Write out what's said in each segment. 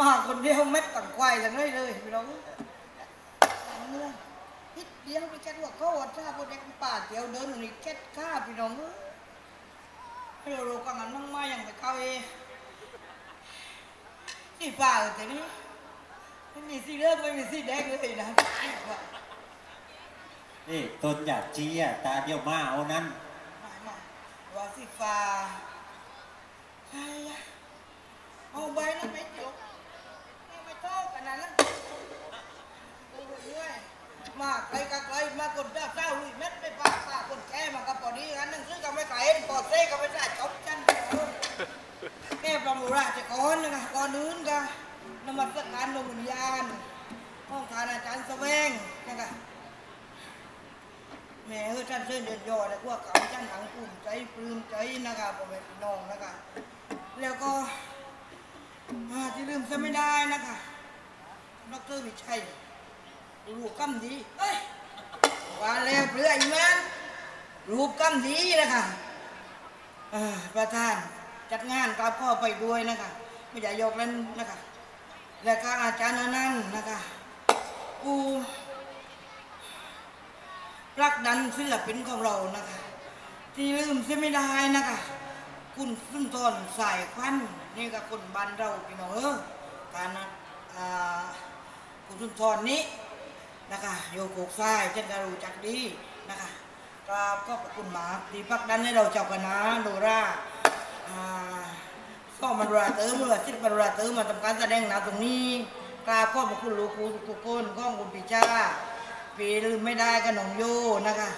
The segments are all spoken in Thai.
ควายกันเลยเลยพี่น้องเมื่อนิดเดียวไปแค่ว่าเขาอดชาพวกเด็กป่าเดียวเดินนี่แค่ข้าพี่น้องเอ้ยให้เราโรกังอันนั่งมาอย่างไปเข้าเองสีฟ้าแต่นี้ไม่มีสีเหลืองไม่มีสีแดงเลยนะนี่ตนอยากจี้อะตาเดียวมาเอานั้นมามาว่าสีฟ้าใครอะเอาใบนั้นไม่จบนี่ไม่โตขนาดนั้นดูเรื่อยๆ มาไกลกไกลมากดเจ้าเจ้าลุยเม็ดไปปากปากคนแก่มากับพอดีกันหนังสือก็ไม่ไกลปอดเซ่ก็ไม่ได้จบจันแม่ประมุราชกรนนะคะก่อนนู้นก็นมัสการดวงวิญญาณห้องทานอาจารย์แสวงนะคะแม่เออท่านเส้นเดือดยอเลยพวกเขาท่านหลังภูมิใจปลื้มใจนะครับผมเป็นน้องนะคะแล้วก็มาที่ลืมซะไม่ได้นะคะดรวิชัย รูปกำดีเอ้ยว่าแล้วเพื่อนแม่นรูปกำดีนะคะอ่าประธานจัดงานกับพ่อไปด้วยนะคะ ไม่อยากยกเล่นนะคะ และก็อาจารย์นันต์นะคะกูรักดันศิลปินของเรานะคะ ที่ลืมเสียไม่ได้นะคะ คุณสุนทรสายควันนี่ก็คนบ้านเราพี่น้องเออการนะอ่าคุณสุนทรนี้ นะคะโยโกกทรายฉันก็รู้จักดีนะคะกราบก็ขอบคุณหมากที่พักดันให้เราเจ้าคณะโนราอ่าก็มันราเติมเมื่อสิบมันราเติมมาทำการแสดงหนาตรงนี้กราบก็ขอบคุณลูกครูทุกคนข้องคุณปิชาปีลืมไม่ได้กับน้องโยนะคะ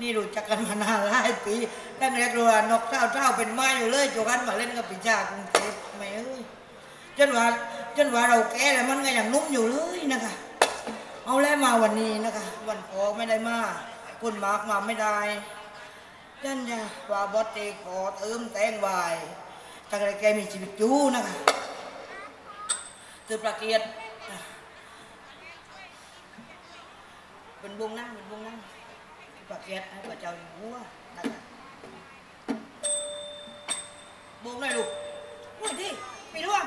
นี่รู้จักกันมานานหลายปีตั้งแต่ตัวนกเจ้าเจ้าเป็นไม้อยู่เลยจกันมาเล่นกับปีชากรุงเทพไม่เอ้ยจนว่าจนว่าเราแก่แล้วมันก็ยังนุ่มอยู่เลยนะคะ วันนี้นะคะ วันพอไม่ได้มาคุณมาร์กมาไม่ได้ฉันจะว่าบอสเตขอเติมแตงวายตั้งแต่แกมีชีวิตอยู่นะคะเธอประเกียรติเป็นวงนั่งเป็นวงนั่งปักเกียรติให้พระเจ้าอยู่หัวนะคะวงหน่อยลูกหน่อยดิไปร่วง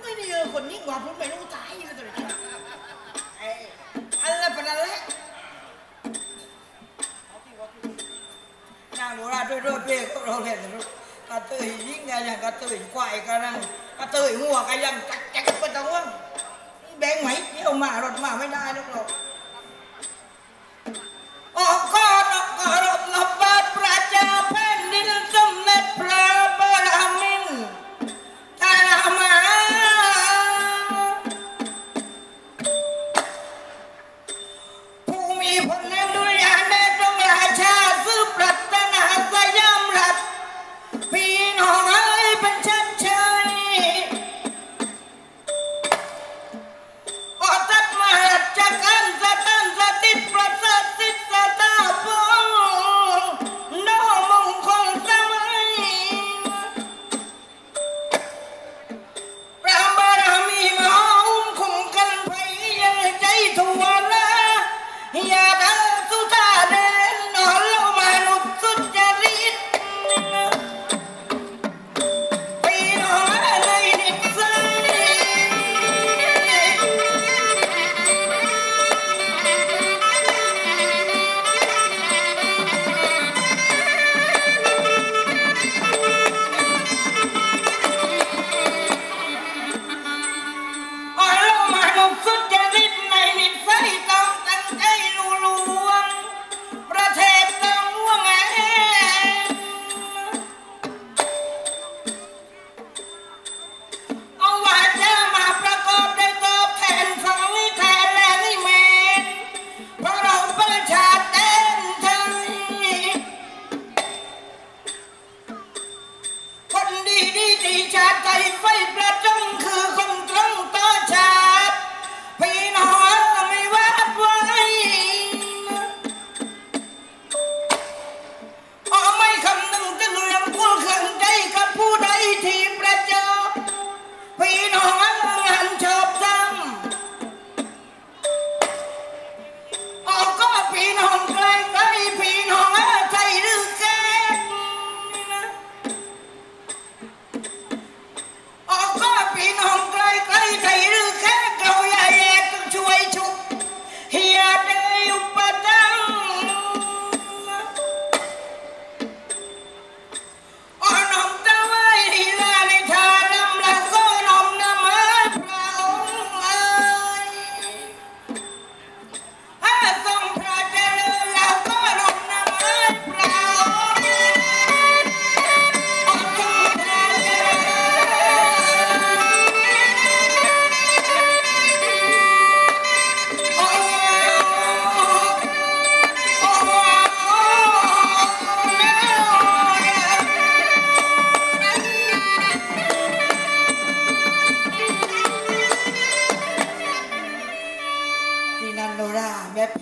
ไม่ได้เจอคนยิ่งกว่าผม นลูกกระเตยยิ่งไงอย่างกระเตยควายกันนั่งกระเตยหัวกันยังจักจักไปตะวันแบงไหมเที่ยวมารถมาไม่ได้หรอกหรอก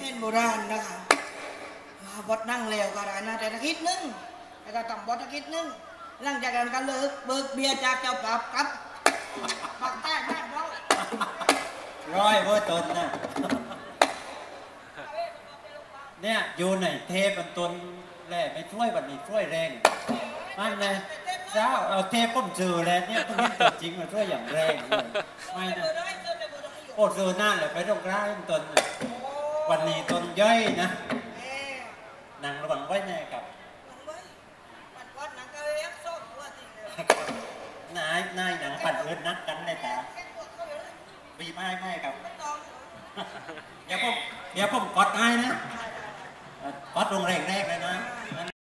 เพนโบราณนะคะมาบดนั่งแล้วก็ได้นะแต่ตะคิดนึงแล้วก็ต้องบดตะคิดนึงหลังจากนั้นก็เลิกเบิกเบียร์จากเจ้าปรับครับปักใต้บ้านเราร้อยเว่าตนน่ะเนี่ยอยู่ในเทปมันตนแร่ไม่ช่วยวันนี้ช่วยแรงมันเลยเจ้าเอาเทปผมซื้อแล้วเนี่ยต้องเห็นตัวจริงมาช่วยอย่างแรงเลยไม่นะโอ้ซื้อนั่นเลยไปตรงกลางตนน่ะ วันนี้ตนย่อยนะนางระวังไว้แน่กับนายนายหนังปั่นเอินนักกันเลยตาบีไม่ไม่ครับเดี๋ยวผมเดี๋ยวผมกดให้นะเอ่อกดลงแรงแรกเลยนะ